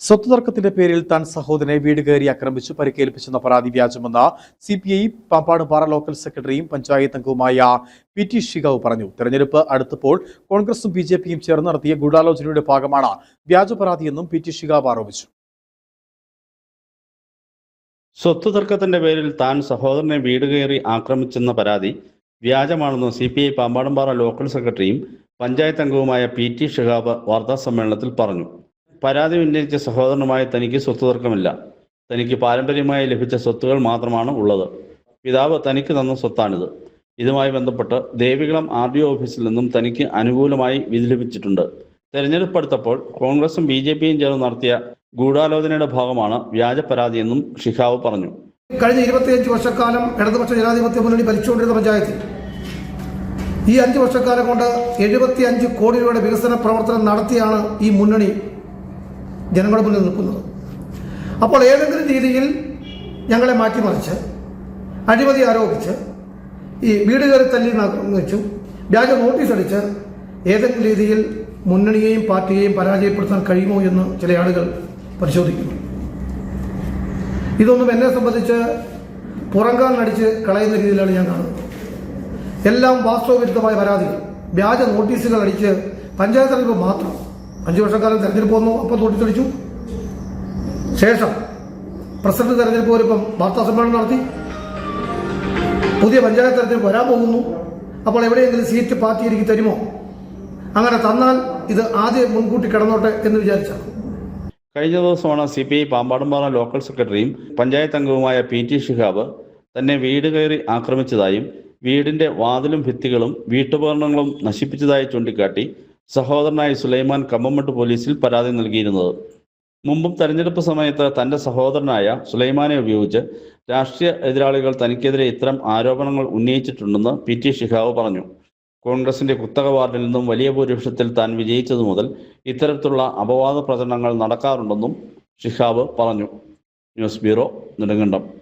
സ്വത്ത് തർക്കത്തിന്റെ പേരിൽ താൻ സഹോദരനെ വീട് കയറി ആക്രമിച്ചു പരിക്കേൽപ്പിച്ചെന്ന പരാതി വ്യാജമെന്ന് C P I Pampadumpara local സെക്രട്ടറിയും പഞ്ചായത്ത് അംഗവുമായ പി ടി ഷിഗാവ് പറഞ്ഞു. തെരഞ്ഞെടുപ്പ് അടുത്തപ്പോൾ കോൺഗ്രസും ബി ജെ പിയും ചേർന്ന് നടത്തിയ ഗൂഢാലോചനയുടെ ഭാഗമാണ് വ്യാജ പരാതിയെന്നും പി ടി ഷിഗാവ് ആരോപിച്ചു. സ്വത്ത് തർക്കത്തിന്റെ പേരിൽ താൻ സഹോദരനെ വീട് കയറി ആക്രമിച്ചെന്ന പരാതി വ്യാജമാണെന്ന് C P I Pampadumpara local സെക്രട്ടറിയും പഞ്ചായത്ത് അംഗവുമായ പി ടി ഷിഹാബ് വാർത്താ സമ്മേളനത്തിൽ പറഞ്ഞു. പരാതി ഉന്നയിച്ച സഹോദരനുമായി തനിക്ക് സ്വത്ത് തർക്കമില്ല. തനിക്ക് പാരമ്പര്യമായി ലഭിച്ച സ്വത്തുകൾ മാത്രമാണ് ഉള്ളത്. പിതാവ് തനിക്ക് തന്ന സ്വത്താണിത്. ഇതുമായി ബന്ധപ്പെട്ട് ദേവികുളം ആർ ഡി ഓഫീസിൽ നിന്നും തനിക്ക് അനുകൂലമായി വിധി ലഭിച്ചിട്ടുണ്ട്. തെരഞ്ഞെടുപ്പ് അടുത്തപ്പോൾ കോൺഗ്രസും ബി ജെ പിയും ചേർന്ന് നടത്തിയ ഗൂഢാലോചനയുടെ ഭാഗമാണ് വ്യാജ പരാതിയെന്നും ഷിഹാവ് പറഞ്ഞു. കഴിഞ്ഞ ഇരുപത്തിയഞ്ച് വർഷക്കാലം ഇടതുപക്ഷ ജനാധിപത്യ മുന്നണി ഭരിച്ചുകൊണ്ടിരുന്ന പഞ്ചായത്തിൽ ഈ അഞ്ച് വർഷക്കാലം കൊണ്ട് എഴുപത്തി അഞ്ച് കോടി രൂപയുടെ വികസന പ്രവർത്തനം നടത്തിയാണ് ഈ മുന്നണി ജനങ്ങളുടെ മുന്നിൽ നിൽക്കുന്നത്. അപ്പോൾ ഏതെങ്കിലും രീതിയിൽ ഞങ്ങളെ മാറ്റിമറിച്ച് അഴിമതി ആരോപിച്ച് ഈ വീട് കയറി തല്ലി വെച്ചു വ്യാജ നോട്ടീസ് അടിച്ച് ഏതെങ്കിലും രീതിയിൽ മുന്നണിയെയും പാർട്ടിയെയും പരാജയപ്പെടുത്താൻ കഴിയുമോ എന്ന് ചില ആളുകൾ പരിശോധിക്കുന്നു. ഇതൊന്നും എന്നെ സംബന്ധിച്ച് പുറങ്കാലിനടിച്ച് കളയുന്ന രീതിയിലാണ് ഞാൻ കാണുന്നത്. എല്ലാം വാസ്തവവിരുദ്ധമായ പരാതികൾ. വ്യാജ നോട്ടീസുകൾ അടിച്ച് പഞ്ചായത്ത് തെരഞ്ഞെടുപ്പ് മാത്രം. അഞ്ചു വർഷക്കാലം തെരഞ്ഞെടുപ്പ് വന്നു അപ്പം നോട്ടീസ് അടിച്ചു ശേഷം പ്രസിഡന്റ് തെരഞ്ഞെടുപ്പ് വരുമ്പം വാർത്താ സമ്മേളനം നടത്തി. പുതിയ പഞ്ചായത്ത് തെരഞ്ഞെടുപ്പ് വരാൻ പോകുന്നു. അപ്പോൾ എവിടെയെങ്കിലും സീറ്റ് പാർട്ടി എനിക്ക് തരുമോ? അങ്ങനെ തന്നാൽ ഇത് ആദ്യം മുൻകൂട്ടി കിടന്നോട്ടെ എന്ന് വിചാരിച്ചാണ്. കഴിഞ്ഞ ദിവസമാണ് C P I Pampadumpara local സെക്രട്ടറിയും പഞ്ചായത്ത് അംഗവുമായ പി ടി ഷിഹാബ് തന്നെ വീട് കയറി ആക്രമിച്ചതായും വീടിന്റെ വാതിലും ഭിത്തികളും വീട്ടുപകരണങ്ങളും നശിപ്പിച്ചതായി ചൂണ്ടിക്കാട്ടി സഹോദരനായ സുലൈമാൻ കമ്പമട്ട് പോലീസിൽ പരാതി നൽകിയിരുന്നത്. മുമ്പും തെരഞ്ഞെടുപ്പ് സമയത്ത് തന്റെ സഹോദരനായ സുലൈമാനെ ഉപയോഗിച്ച് രാഷ്ട്രീയ എതിരാളികൾ തനിക്കെതിരെ ഇത്തരം ആരോപണങ്ങൾ ഉന്നയിച്ചിട്ടുണ്ടെന്ന് പി ടി ഷിഹാവ് പറഞ്ഞു. കോൺഗ്രസിന്റെ കുത്തക വാർഡിൽ നിന്നും വലിയ ഭൂരിപക്ഷത്തിൽ താൻ വിജയിച്ചതു മുതൽ ഇത്തരത്തിലുള്ള അപവാദ പ്രചരണങ്ങൾ നടക്കാറുണ്ടെന്നും ഷിഹാബ് പറഞ്ഞു. News bureau Nedumkandam.